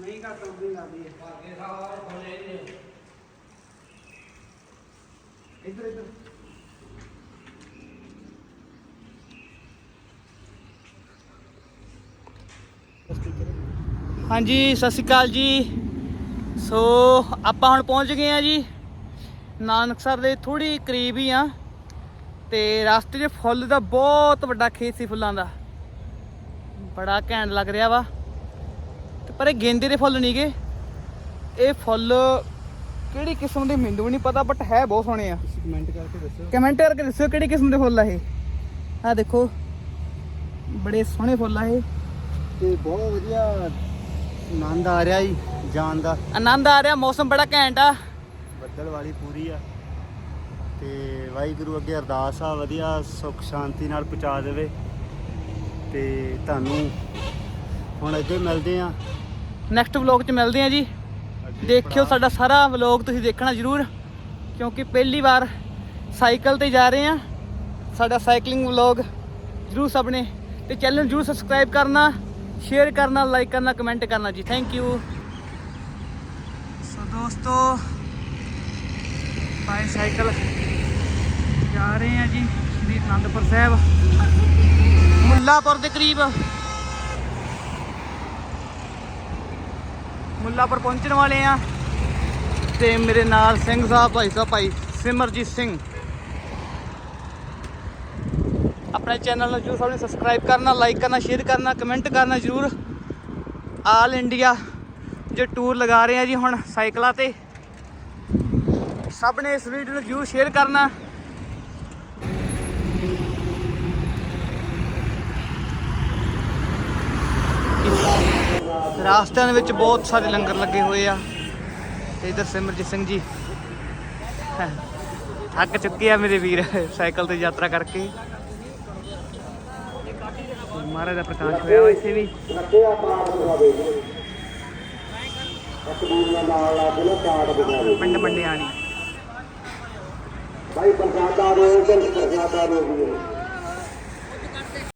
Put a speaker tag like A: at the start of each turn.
A: ਨਹੀਂ ਘੱਟ ਉਦੋਂ ਲੱਗਦੀ ਹੈ ਭਾਗੇ ਸਾਹਿਬ ਬੋਲੇ ਨਹੀਂ ਇੱਧਰ ਇੱਧਰ। ਹਾਂਜੀ, ਸਤਿ ਸ਼੍ਰੀ ਅਕਾਲ ਜੀ। ਸੋ, ਆਪਾਂ ਹੁਣ ਪਹੁੰਚ ਗਏ ਆ ਜੀ। ਨਾਨਕ ਨਾਨਕਸਰ ਦੇ ਥੋੜੀ ਕਰੀਬ ਹੀ ਆ ਤੇ ਰਸਤੇ 'ਚ ਫੁੱਲ ਦਾ ਬਹੁਤ ਵੱਡਾ ਖੇਤ ਸੀ ਫੁੱਲਾਂ ਦਾ। ਬੜਾ ਘੈਂਟ ਲੱਗ ਰਿਹਾ ਵਾ। ਪਰ ਇਹ ਗੇਂਦੇ ਦੇ ਫੁੱਲ ਨਹੀਂਗੇ ਇਹ ਫੁੱਲ ਕਿਹੜੀ ਕਿਸਮ ਦੇ ਮੈਨੂੰ ਵੀ ਨਹੀਂ ਪਤਾ ਬਟ ਹੈ ਬਹੁਤ ਸੋਹਣੇ ਆ।
B: ਕਮੈਂਟ ਕਰਕੇ ਦੱਸੋ।
A: ਕਮੈਂਟ ਕਰਕੇ ਦੱਸਿਓ ਕਿਹੜੀ ਕਿਸਮ ਦੇ ਫੁੱਲ ਆ ਇਹ। ਆ ਦੇਖੋ ਬੜੇ ਸੋਹਣੇ ਫੁੱਲ ਆ ਇਹ।
B: ਤੇ ਬਹੁਤ ਵਧੀਆ ਆਨੰਦ ਆ ਰਿਹਾ ਜੀ ਜਾਣ ਦਾ।
A: ਆਨੰਦ ਆ ਰਿਹਾ ਮੌਸਮ ਬੜਾ ਘੈਂਟ ਆ।
B: ਬੱਦਲ ਵਾਲੀ ਪੂਰੀ ਆ। ਤੇ ਵਾਹਿਗੁਰੂ ਅੱਗੇ ਅਰਦਾਸ ਆ ਵਧੀਆ ਸੁੱਖ ਸ਼ਾਂਤੀ ਨਾਲ ਪਹੁੰਚਾ ਦੇਵੇ। ਤੇ ਤੁਹਾਨੂੰ ਹੁਣ ਅੱਗੇ ਮਿਲਦੇ ਆ।
A: ਨੈਕਸਟ ਵਲੌਗ 'ਚ ਮਿਲਦੇ ਆ ਜੀ। ਦੇਖਿਓ ਸਾਡਾ ਸਾਰਾ ਵਲੌਗ ਤੁਸੀਂ ਦੇਖਣਾ ਜ਼ਰੂਰ ਕਿਉਂਕਿ ਪਹਿਲੀ ਵਾਰ ਸਾਈਕਲ ਤੇ ਜਾ ਰਹੇ ਆ ਸਾਡਾ ਸਾਈਕਲਿੰਗ ਵਲੌਗ ਜ਼ਰੂਰ ਸਭ ਨੇ ਤੇ ਚੈਨਲ ਜ਼ਰੂਰ ਸਬਸਕ੍ਰਾਈਬ ਕਰਨਾ ਸ਼ੇਅਰ ਕਰਨਾ ਲਾਈਕ ਕਰਨਾ ਕਮੈਂਟ ਕਰਨਾ ਜੀ। ਥੈਂਕ ਯੂ ਸੋ ਦੋਸਤੋ ਬਾਈ ਸਾਈਕਲ ਜਾ ਰਹੇ ਆ ਜੀ ਸ਼੍ਰੀ ਅਨੰਦਪੁਰ ਸਾਹਿਬ। ਮੁੱਲਾਪੁਰ ਦੇ ਕਰੀਬ। ਮੁੱਲਾਪੁਰ ਪਹੁੰਚਣ ਵਾਲੇ ਆ ਤੇ ਮੇਰੇ ਨਾਲ ਸਿੰਘ ਸਾਹਿਬ, ਭਾਈ ਸਾਹਿਬ, ਭਾਈ ਸਿਮਰਜੀਤ ਸਿੰਘ। ਆਪਣੇ ਚੈਨਲ ਨੂੰ ਜਰੂਰ ਸਭ ਨੇ ਸਬਸਕ੍ਰਾਈਬ ਕਰਨਾ ਲਾਈਕ ਕਰਨਾ ਸ਼ੇਅਰ ਕਰਨਾ ਕਮੈਂਟ ਕਰਨਾ ਜਰੂਰ। ਆਲ ਇੰਡੀਆ ਜੋ ਟੂਰ ਲਗਾ ਰਹੇ ਆ ਜੀ ਹੁਣ ਸਾਈਕਲਾਂ ਤੇ। ਸਭ ਨੇ ਇਸ ਵੀਡੀਓ ਨੂੰ ਜਰੂਰ ਸ਼ੇਅਰ ਕਰਨਾ। ਰਾਸਤਿਆਂ ਦੇ ਵਿੱਚ ਬਹੁਤ ਸਾਰੇ ਲੰਗਰ ਲੱਗੇ ਹੋਏ ਆ। ਤੇ ਇਧਰ ਸਿਮਰਜੀਤ ਸਿੰਘ ਜੀ। ਥੱਕ ਚੁੱਕੇ ਆ ਮੇਰੇ ਵੀਰ, ਸਾਈਕਲ ਤੇ ਯਾਤਰਾ ਕਰਕੇ। ਮਹਾਰਾਜ ਦਾ ਪ੍ਰਕਾਸ਼ ਹੋਇਆ ਇੱਥੇ ਵੀ। ਪਿੰਡ ਮੰਡਿਆਣੀ।
B: ਭਾਈ ਪ੍ਰਸਾਦਾ ਰੋਗ ਪ੍ਰਸਾਦਾ ਰੋਗ